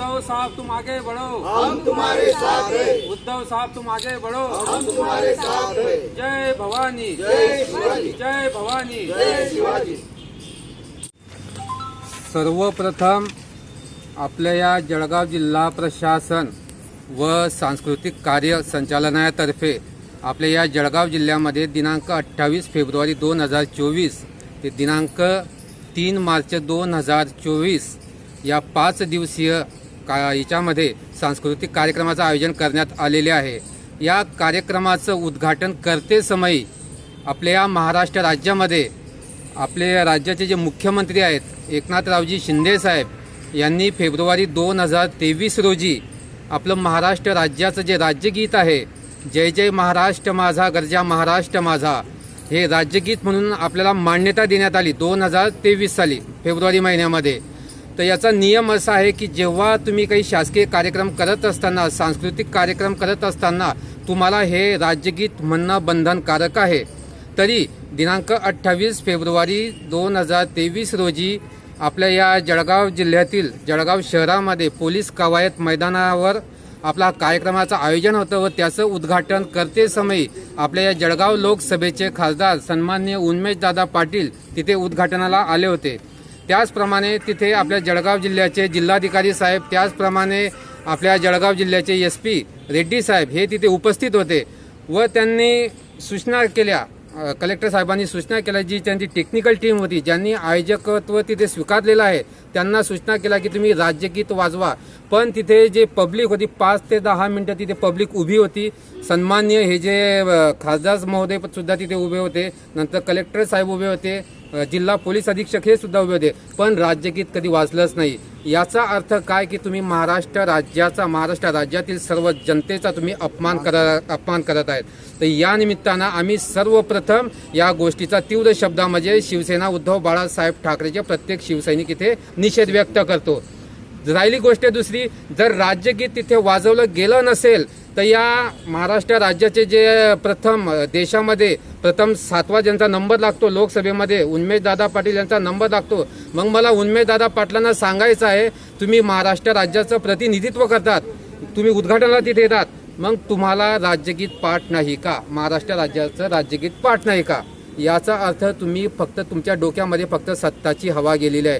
उद्धव साहब तुम आगे बढ़ो। हम तुम्हारे साथ हैं। उद्धव साहब तुम आगे बढ़ो। हम तुम्हारे साथ हैं। जय भवानी। जय शिवाजी। जय भवानी। जय शिवाजी। सर्वप्रथम आपल्या या जळगाव जिल्हा प्रशासन व सांस्कृतिक कार्य संचालनालयातर्फे आपल्या या जळगाव जिल्ह्यामध्ये दिनांक अठ्ठावीस फेब्रुवारी दोन हजार चोवीस ते दिनांक तीन मार्च दोन हजार चोवीस या पाच दिवसीय का याच्यामध्ये सांस्कृतिक कार्यक्रमाचं आयोजन करण्यात आलेले आहे. या कार्यक्रमाचं उद्घाटन करते समयी आपल्या या महाराष्ट्र राज्यामध्ये आपले राज्याचे जे मुख्यमंत्री आहेत एकनाथरावजी शिंदेसाहेब यांनी फेब्रुवारी दोन हजार तेवीस रोजी आपलं महाराष्ट्र राज्याचं जे राज्यगीत आहे जय जय महाराष्ट्र माझा गरजा महाराष्ट्र माझा हे राज्यगीत म्हणून आपल्याला मान्यता देण्यात आली दोन हजार तेवीस साली फेब्रुवारी महिन्यामध्ये. तर याचा नियम असा आहे की जेव्हा तुम्ही काही शासकीय कार्यक्रम करत असताना सांस्कृतिक कार्यक्रम करत असताना तुम्हाला हे राज्यगीत म्हणणं बंधनकारक आहे. तरी दिनांक अठ्ठावीस फेब्रुवारी दोन हजार तेवीस रोजी आपल्या या जळगाव जिल्ह्यातील जळगाव शहरामध्ये पोलीस कवायत मैदानावर आपला कार्यक्रमाचं आयोजन होतं व त्याचं उद्घाटन करते समयी आपल्या या जळगाव लोकसभेचे खासदार सन्माननीय उन्मेशदादा पाटील तिथे उद्घाटनाला आले होते. त्याचप्रमाणे तिथे आपल्या जळगाव जिल्ह्याचे जिल्हाधिकारी साहेब त्याचप्रमाणे आपल्या जळगाव जिल्ह्याचे एस पी रेड्डी साहेब हे तिथे उपस्थित होते व त्यांनी सूचना केल्या. कलेक्टर साहेबांनी सूचना केल्या जी त्यांची टेक्निकल टीम होती ज्यांनी आयोजकत्व तिथे स्वीकारलेलं आहे त्यांना सूचना केल्या की तुम्ही राज्यगीत वाजवा. पण तिथे जे पब्लिक होती पाच ते दहा मिनटं तिथे पब्लिक उभी होती. सन्मान्य हे जे खासदार महोदय सुद्धा तिथे उभे होते. नंतर कलेक्टर साहेब उभे होते. जिल्हा पोलीस अधीक्षक हे सुद्धा उभे होते. पण राज्यगीत कधी वाजलंच नाही. याचा अर्थ काय की तुम्ही महाराष्ट्र राज्याचा महाराष्ट्र राज्यातील सर्व जनतेचा तुम्ही अपमान करत अपमान करत आहेत. तर या निमित्तानं आम्ही सर्वप्रथम या गोष्टीचा तीव्र शब्दामध्ये शिवसेना उद्धव बाळासाहेब ठाकरेचे प्रत्येक शिवसैनिक इथे निषेध व्यक्त करतो. राहिली गोष्ट दुसरी जर राज्यगीत तिथे वाजवलं गेलं नसेल तर या महाराष्ट्र राज्याचे जे प्रथम देशामध्ये प्रथम सातवा ज्यांचा नंबर लागतो लोकसभेमध्ये उन्मेश दादा पाटील यांचा नंबर लागतो. मग मला उन्मेश दादा पाटलांना सांगायचं आहे तुम्ही महाराष्ट्र राज्याचं प्रतिनिधित्व करतात तुम्ही उद्घाटनाला तिथे येतात मग तुम्हाला राज्यगीत पाठ नाही का? महाराष्ट्र राज्याचं राज्यगीत पाठ नाही का? याचा अर्थ तुम्ही फक्त तुमच्या डोक्यामध्ये फक्त सत्ताची हवा गेलेली आहे.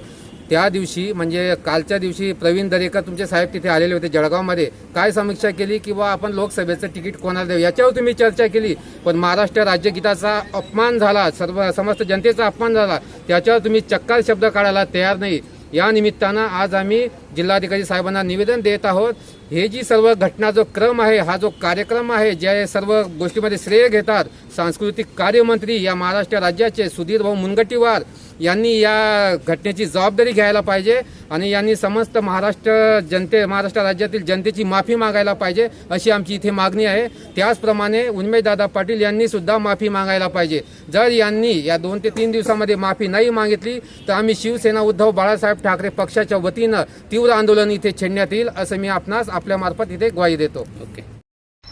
त्या दिवशी म्हणजे कालच्या दिवशी प्रवीण दरेकर तुमचे साहेब तिथे आलेले होते जळगावमध्ये. काय समीक्षा केली किंवा आपण लोकसभेचं तिकीट कोणाला देऊ? याच्यावर तुम्ही चर्चा केली. पण महाराष्ट्र राज्यगीताचा अपमान झाला सर्व समस्त जनतेचा अपमान झाला. त्याच्यावर तुम्ही चक्कार शब्द काढायला तयार नाही. या निमित्तानं आज आम्ही जिल्हाधिकारी साहेबांना निवेदन देत आहोत. हे जी सर्व घटना जो क्रम आहे हा जो कार्यक्रम आहे ज्या सर्व गोष्टीमध्ये श्रेय घेतात सांस्कृतिक कार्यमंत्री या महाराष्ट्र राज्याचे सुधीर भाऊ मुनगटीवार यांनी या घटनेची जबाबदारी घ्यायला पाहिजे आणि यांनी समस्त महाराष्ट्र जनते महाराष्ट्र राज्यातील जनतेची माफी मागायला पाहिजे अशी आमची इथे मागणी आहे. त्याचप्रमाणे उन्मेशदादा पाटील यांनी सुद्धा माफी मागायला पाहिजे. जर यांनी या दोन ते तीन दिवसामध्ये माफी नाही मागितली तर आम्ही शिवसेना उद्धव बाळासाहेब ठाकरे पक्षाच्या वतीनं तीव्र आंदोलन इथे छेडण्यात येईल असं मी आपणास आपल्यामार्फत इथे ग्वाही देतो. ओके.